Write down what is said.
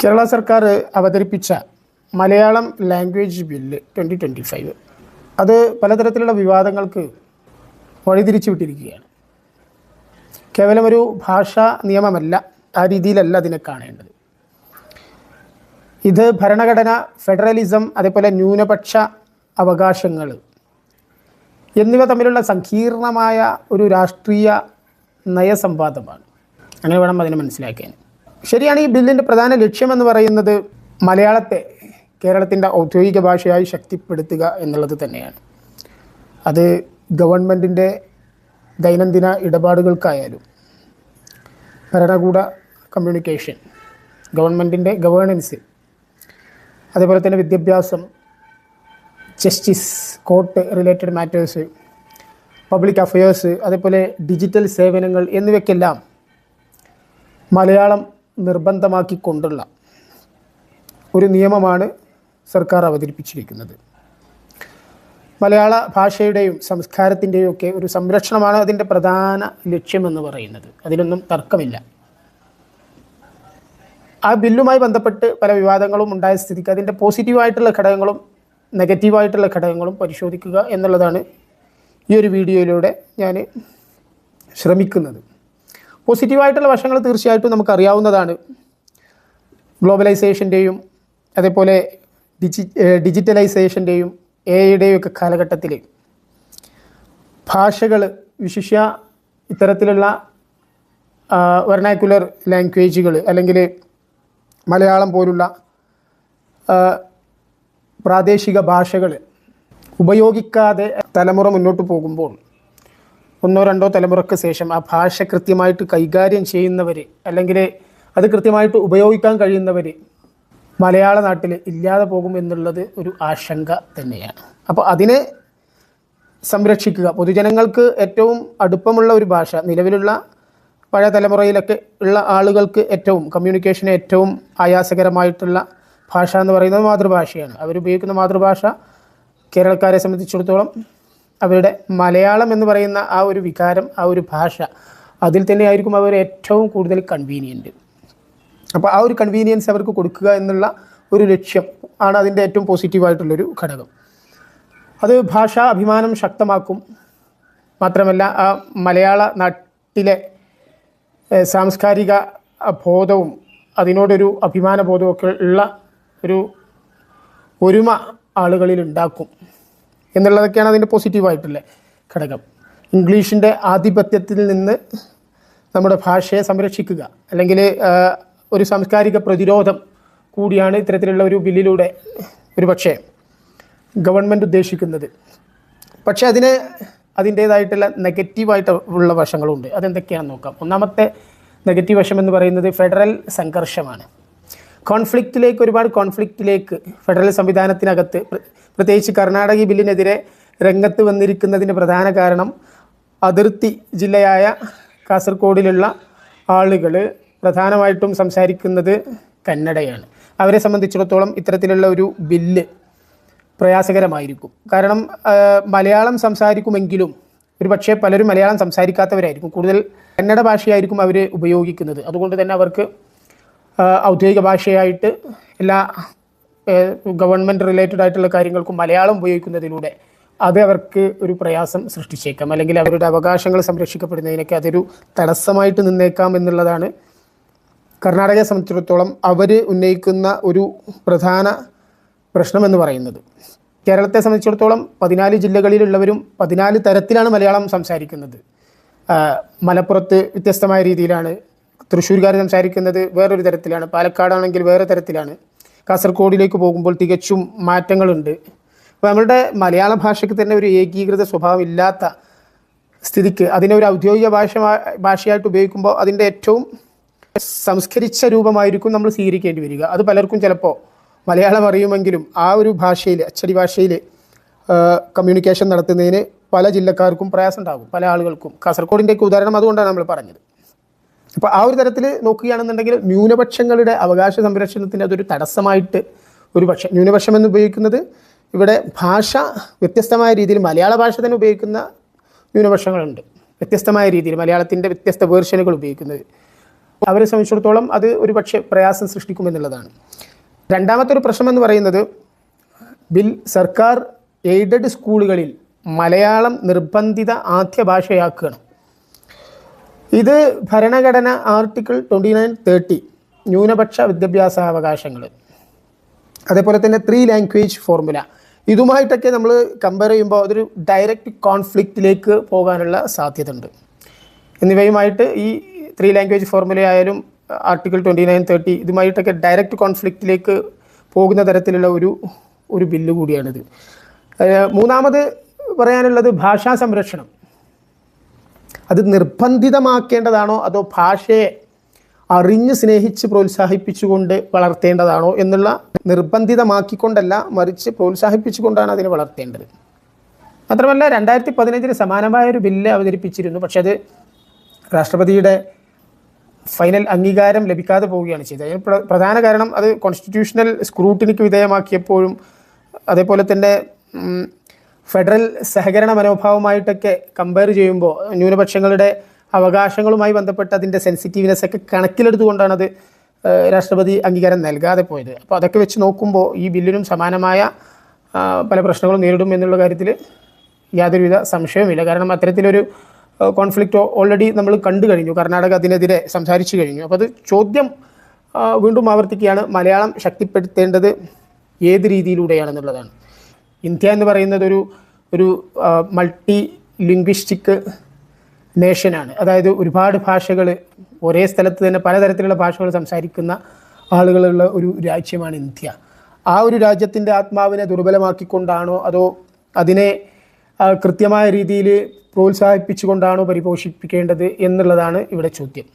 കേരള സർക്കാർ അവതരിപ്പിച്ച Malayalam language bill twenty twenty five അത് പലതരത്തിലുള്ള വിവാദങ്ങൾക്ക് വഴിതിരിച്ചു വിട്ടിരിക്കുകയാണ് കേവലം ഒരു ഭാഷാ നിയമമല്ല ആ രീതിയിലല്ല അതിനെ കാണേണ്ടത്. ഇത് ഭരണഘടന ഫെഡറലിസം അതേപോലെ ന്യൂനപക്ഷ അവകാശങ്ങൾ എന്നിവ തമ്മിലുള്ള സങ്കീർണമായ ഒരു രാഷ്ട്രീയ നയസംവാദമാണ്. അങ്ങനെ വേണം അതിനെ മനസ്സിലാക്കാൻ. ശരിയാണ് ഈ ബില്ലിന്റെ പ്രധാന ലക്ഷ്യമെന്ന് പറയുന്നത് മലയാളത്തെ കേരളത്തിന്റെ ഔദ്യോഗിക ഭാഷയായി ശക്തിപ്പെടുത്തുക എന്നുള്ളത് തന്നെയാണ്. അത് ഗവൺമെന്റിന്റെ ദൈനംദിന ഇടപാടുകൾക്കായാലും ഭരണകൂട കമ്മ്യൂണിക്കേഷൻ ഗവൺമെന്റിന്റെ ഗവേണൻസ് അതേപോലെ തന്നെ വിദ്യാഭ്യാസം justice court related matters public affairs അതേപോലെ ഡിജിറ്റൽ സേവനങ്ങൾ എന്നിവയ്ക്കെല്ലാം മലയാളം നിർബന്ധമാക്കിക്കൊണ്ടുള്ള ഒരു നിയമമാണ് സർക്കാർ അവതരിപ്പിച്ചിരിക്കുന്നത്. മലയാള ഭാഷയുടെയും സംസ്കാരത്തിന്റെയും ഒക്കെ ഒരു സംരക്ഷണമാണ് അതിന്റെ പ്രധാന ലക്ഷ്യമെന്ന് പറയുന്നത്. അതിനൊന്നും തർക്കമില്ല. ആ ബില്ലുമായി ബന്ധപ്പെട്ട് പല വിവാദങ്ങളും ഉണ്ടായ സ്ഥിതിക്ക് അതിന്റെ പോസിറ്റീവായിട്ടുള്ള ഘടകങ്ങളും നെഗറ്റീവായിട്ടുള്ള ഘടകങ്ങളും പരിശോധിക്കുക എന്നുള്ളതാണ് ഈ ഒരു വീഡിയോയിലൂടെ ഞാൻ ശ്രമിക്കുന്നത്. പോസിറ്റീവായിട്ടുള്ള വശങ്ങൾ തീർച്ചയായിട്ടും നമുക്കറിയാവുന്നതാണ്. ഗ്ലോബലൈസേഷന്റെയും അതേപോലെ ഡിജി ഡിജിറ്റലൈസേഷന്റെയും എ ഐയുടെയും ഒക്കെ കാലഘട്ടത്തിൽ ഭാഷകൾ വിശിഷ്യ ഇത്തരത്തിലുള്ള വെർണാക്കുലർ ലാംഗ്വേജുകൾ അല്ലെങ്കിൽ മലയാളം പോലുള്ള പ്രാദേശിക ഭാഷകൾ ഉപയോഗിക്കാതെ തലമുറ മുന്നോട്ട് പോകുമ്പോൾ ഒന്നോ രണ്ടോ തലമുറയ്ക്ക് ശേഷം ആ ഭാഷ കൃത്യമായിട്ട് കൈകാര്യം ചെയ്യുന്നവർ അല്ലെങ്കിൽ അത് കൃത്യമായിട്ട് ഉപയോഗിക്കാൻ കഴിയുന്നവർ മലയാള നാട്ടിൽ ഇല്ലാതെ പോകും എന്നുള്ളത് ഒരു ആശങ്ക തന്നെയാണ്. അപ്പോൾ അതിനെ സംരക്ഷിക്കുക. പൊതുജനങ്ങൾക്ക് ഏറ്റവും അടുപ്പമുള്ള ഒരു ഭാഷ നിലവിലുള്ള പഴയ തലമുറയിലൊക്കെ ഉള്ള ആളുകൾക്ക് ഏറ്റവും കമ്മ്യൂണിക്കേഷന് ഏറ്റവും ആയാസകരമായിട്ടുള്ള ഭാഷ എന്ന് പറയുന്നത് മാതൃഭാഷയാണ്. അവരുപയോഗിക്കുന്ന മാതൃഭാഷ കേരളക്കാരെ സംബന്ധിച്ചിടത്തോളം അവരുടെ മലയാളം എന്ന് പറയുന്ന ആ ഒരു വികാരം ആ ഒരു ഭാഷ അതിൽ തന്നെ ആയിരിക്കും അവർ ഏറ്റവും കൂടുതൽ കൺവീനിയന്റ് അപ്പോൾ ആ ഒരു കൺവീനിയൻസ് അവർക്ക് കൊടുക്കുക എന്നുള്ള ഒരു ലക്ഷ്യം ആണ് അതിന്റെ ഏറ്റവും പോസിറ്റീവായിട്ടുള്ളൊരു ഘടകം. അത് ഭാഷാ അഭിമാനം ശക്തമാക്കും. മാത്രമല്ല ആ മലയാള നാട്ടിലെ സാംസ്കാരിക ബോധവും അതിനോടൊരു അഭിമാന ബോധവും ഒക്കെ ഉള്ള ഒരു ഒരുമ ആളുകളിൽ ഉണ്ടാക്കും. എന്നുള്ളതൊക്കെയാണ് അതിന്റെ പോസിറ്റീവായിട്ടുള്ള ഘടകം. ഇംഗ്ലീഷിന്റെ ആധിപത്യത്തിൽ നിന്ന് നമ്മുടെ ഭാഷയെ സംരക്ഷിക്കുക. അല്ലെങ്കിൽ ഒരു സാംസ്കാരിക പ്രതിരോധം കൂടിയാണ് ഇത്തരത്തിലുള്ള ഒരു ബില്ലിലൂടെ ഒരു പക്ഷേ ഗവൺമെന്റ് ഉദ്ദേശിക്കുന്നത്. പക്ഷേ അതിന് അതിന്റേതായിട്ടുള്ള നെഗറ്റീവായിട്ട് ഉള്ള വശങ്ങളുണ്ട്. അതെന്തൊക്കെയാണെന്ന് നോക്കാം. ഒന്നാമത്തെ നെഗറ്റീവ് വശം എന്ന് പറയുന്നത് ഫെഡറൽ സംഘർഷമാണ്. കോൺഫ്ലിക്റ്റിലേക്ക് ഒരുപാട് കോൺഫ്ലിക്റ്റിലേക്ക് ഫെഡറൽ സംവിധാനത്തിനകത്ത് പ്രത്യേകിച്ച് കർണാടക ബില്ലിനെതിരെ രംഗത്ത് വന്നിരിക്കുന്നതിന്റെ പ്രധാന കാരണം അതിർത്തി ജില്ലയായ കാസർഗോഡിലുള്ള ആളുകൾ പ്രധാനമായിട്ടും സംസാരിക്കുന്നത് കന്നഡയാണ്. അവരെ സംബന്ധിച്ചിടത്തോളം ഇത്തരത്തിലുള്ള ഒരു ബില്ല് പ്രയാസകരമായിരിക്കും. കാരണം മലയാളം സംസാരിക്കുമെങ്കിലും ഒരു പക്ഷേ പലരും മലയാളം സംസാരിക്കാത്തവരായിരിക്കും. കൂടുതൽ കന്നഡ ഭാഷയായിരിക്കും അവർ ഉപയോഗിക്കുന്നത്. അതുകൊണ്ട് തന്നെ അവർക്ക് ഔദ്യോഗിക ഭാഷയായിട്ട് എല്ലാ ഗവൺമെന്റ് റിലേറ്റഡ് ആയിട്ടുള്ള കാര്യങ്ങൾക്കും മലയാളം ഉപയോഗിക്കുന്നതിലൂടെ അത് അവർക്ക് ഒരു പ്രയാസം സൃഷ്ടിച്ചേക്കാം. അല്ലെങ്കിൽ അവരുടെ അവകാശങ്ങൾ സംരക്ഷിക്കപ്പെടുന്നതിനൊക്കെ അതൊരു തടസ്സമായിട്ട് നിന്നേക്കാം എന്നുള്ളതാണ് കർണാടകയെ സംബന്ധിച്ചിടത്തോളം അവർ ഉന്നയിക്കുന്ന ഒരു പ്രധാന പ്രശ്നമെന്ന് പറയുന്നത്. കേരളത്തെ സംബന്ധിച്ചിടത്തോളം പതിനാല് ജില്ലകളിലുള്ളവരും പതിനാല് തരത്തിലാണ് മലയാളം സംസാരിക്കുന്നത്. മലപ്പുറത്ത് വ്യത്യസ്തമായ രീതിയിലാണ് തൃശ്ശൂർക്കാർ സംസാരിക്കുന്നത് വേറൊരു തരത്തിലാണ് പാലക്കാടാണെങ്കിൽ വേറെ തരത്തിലാണ്. കാസർഗോഡിലേക്ക് പോകുമ്പോൾ തികച്ചും മാറ്റങ്ങളുണ്ട്. അപ്പോൾ നമ്മളുടെ മലയാള ഭാഷയ്ക്ക് തന്നെ ഒരു ഏകീകൃത സ്വഭാവം ഇല്ലാത്ത സ്ഥിതിക്ക് അതിനെ ഒരു ഔദ്യോഗിക ഭാഷ ഭാഷയായിട്ട് ഉപയോഗിക്കുമ്പോൾ അതിന്റെ ഏറ്റവും സംസ്കരിച്ച രൂപമായിരിക്കും നമ്മൾ സ്വീകരിക്കേണ്ടി വരിക. അത് പലർക്കും ചിലപ്പോൾ മലയാളം അറിയുമെങ്കിലും ആ ഒരു ഭാഷയിൽ അച്ചടി ഭാഷയിൽ കമ്മ്യൂണിക്കേഷൻ നടത്തുന്നതിന് പല ജില്ലക്കാർക്കും പ്രയാസം ഉണ്ടാകും പല ആളുകൾക്കും. കാസർഗോഡിന്റെയൊക്കെ ഉദാഹരണം അതുകൊണ്ടാണ് നമ്മൾ പറഞ്ഞത്. അപ്പോൾ ആ ഒരു തരത്തിൽ നോക്കുകയാണെന്നുണ്ടെങ്കിൽ ന്യൂനപക്ഷങ്ങളുടെ അവകാശ സംരക്ഷണത്തിന് അതൊരു തടസ്സമായിട്ട് ഒരു പക്ഷേ ന്യൂനപക്ഷം എന്ന് ഉപയോഗിക്കുന്നത് ഇവിടെ ഭാഷ വ്യത്യസ്തമായ രീതിയിൽ മലയാള ഭാഷ തന്നെ ഉപയോഗിക്കുന്ന ന്യൂനപക്ഷങ്ങളുണ്ട്. വ്യത്യസ്തമായ രീതിയിൽ മലയാളത്തിന്റെ വ്യത്യസ്ത വേർഷനുകൾ ഉപയോഗിക്കുന്നത്. അവരെ സംബന്ധിച്ചിടത്തോളം അത് ഒരു പക്ഷേ പ്രയാസം സൃഷ്ടിക്കുമെന്നുള്ളതാണ് രണ്ടാമത്തെ ഒരു പ്രശ്നം എന്ന് പറയുന്നത് ബിൽ സർക്കാർ എയ്ഡഡ് സ്കൂളുകളിൽ മലയാളം നിർബന്ധിത ആദ്യ ഭാഷയാക്കുകയാണ്. ഇത് ഭരണഘടന ആർട്ടിക്കിൾ ട്വന്റി നയൻ തേർട്ടി ന്യൂനപക്ഷ വിദ്യാഭ്യാസ അവകാശങ്ങൾ അതേപോലെ തന്നെ ത്രീ ലാംഗ്വേജ് ഫോർമുല ഇതുമായിട്ടൊക്കെ നമ്മൾ കമ്പയർ ചെയ്യുമ്പോൾ അതൊരു ഡയറക്റ്റ് കോൺഫ്ലിക്റ്റിലേക്ക് പോകാനുള്ള സാധ്യത ഉണ്ട് എന്നിവയുമായിട്ട് ഈ ത്രീ ലാംഗ്വേജ് ഫോർമുലയായാലും ആർട്ടിക്കിൾ ട്വന്റി നയൻ തേർട്ടി ഇതുമായിട്ടൊക്കെ ഡയറക്റ്റ് കോൺഫ്ലിക്റ്റിലേക്ക് പോകുന്ന തരത്തിലുള്ള ഒരു ഒരു ബില്ല് കൂടിയാണിത്. മൂന്നാമത് പറയാനുള്ളത് ഭാഷാ സംരക്ഷണം. അത് നിർബന്ധിതമാക്കേണ്ടതാണോ അതോ ഭാഷയെ അറിഞ്ഞ് സ്നേഹിച്ച് പ്രോത്സാഹിപ്പിച്ചുകൊണ്ട് വളർത്തേണ്ടതാണോ എന്നുള്ള നിർബന്ധിതമാക്കിക്കൊണ്ടല്ല മറിച്ച് പ്രോത്സാഹിപ്പിച്ചുകൊണ്ടാണ് അതിനെ വളർത്തേണ്ടത്. മാത്രമല്ല രണ്ടായിരത്തി പതിനഞ്ചിന് സമാനമായ ഒരു ബില്ല് അവതരിപ്പിച്ചിരുന്നു. പക്ഷേ അത് രാഷ്ട്രപതിയുടെ ഫൈനൽ അംഗീകാരം ലഭിക്കാതെ പോവുകയാണ് ചെയ്തത്. അതിന് പ്രധാന കാരണം അത് കോൺസ്റ്റിറ്റ്യൂഷണൽ സ്ക്രൂട്ടിനിക്ക് വിധേയമാക്കിയപ്പോഴും അതേപോലെ തന്നെ ഫെഡറൽ സഹകരണ മനോഭാവമായിട്ടൊക്കെ കമ്പയർ ചെയ്യുമ്പോൾ ന്യൂനപക്ഷങ്ങളുടെ അവകാശങ്ങളുമായി ബന്ധപ്പെട്ട് അതിന്റെ സെൻസിറ്റീവ്നെസ് ഒക്കെ കണക്കിലെടുത്തുകൊണ്ടാണ് അത് രാഷ്ട്രപതി അംഗീകാരം നൽകാതെ പോയത്. അപ്പോൾ അതൊക്കെ വെച്ച് നോക്കുമ്പോൾ ഈ ബില്ലിനും സമാനമായ പല പ്രശ്നങ്ങളും നേരിടും എന്നുള്ള കാര്യത്തിൽ യാതൊരുവിധ സംശയവുമില്ല. കാരണം അത്തരത്തിലൊരു കോൺഫ്ലിക്റ്റ് ഓൾറെഡി നമ്മൾ കണ്ടു കഴിഞ്ഞു. കർണാടക അതിനെതിരെ സംസാരിച്ചു കഴിഞ്ഞു. അപ്പോൾ അത് ചോദ്യം വീണ്ടും ആവർത്തിക്കുകയാണ്. മലയാളം ശക്തിപ്പെടുത്തേണ്ടത് ഏത് രീതിയിലൂടെയാണെന്നുള്ളതാണ്. ഇന്ത്യ എന്ന് പറയുന്നത് ഒരു ഒരു മൾട്ടി ലിംഗ്വിസ്റ്റിക് നേഷനാണ് അതായത് ഒരുപാട് ഭാഷകൾ ഒരേ സ്ഥലത്ത് തന്നെ പലതരത്തിലുള്ള ഭാഷകൾ സംസാരിക്കുന്ന ആളുകളുള്ള ഒരു രാജ്യമാണ് ഇന്ത്യ. ആ ഒരു രാജ്യത്തിന്റെ ആത്മാവിനെ ദുർബലമാക്കിക്കൊണ്ടാണോ അതോ അതിനെ കൃത്യമായ രീതിയിൽ പ്രോത്സാഹിപ്പിച്ചുകൊണ്ടാണോ പരിപോഷിപ്പിക്കേണ്ടത് എന്നുള്ളതാണ് ഇവിടെ ചോദ്യം.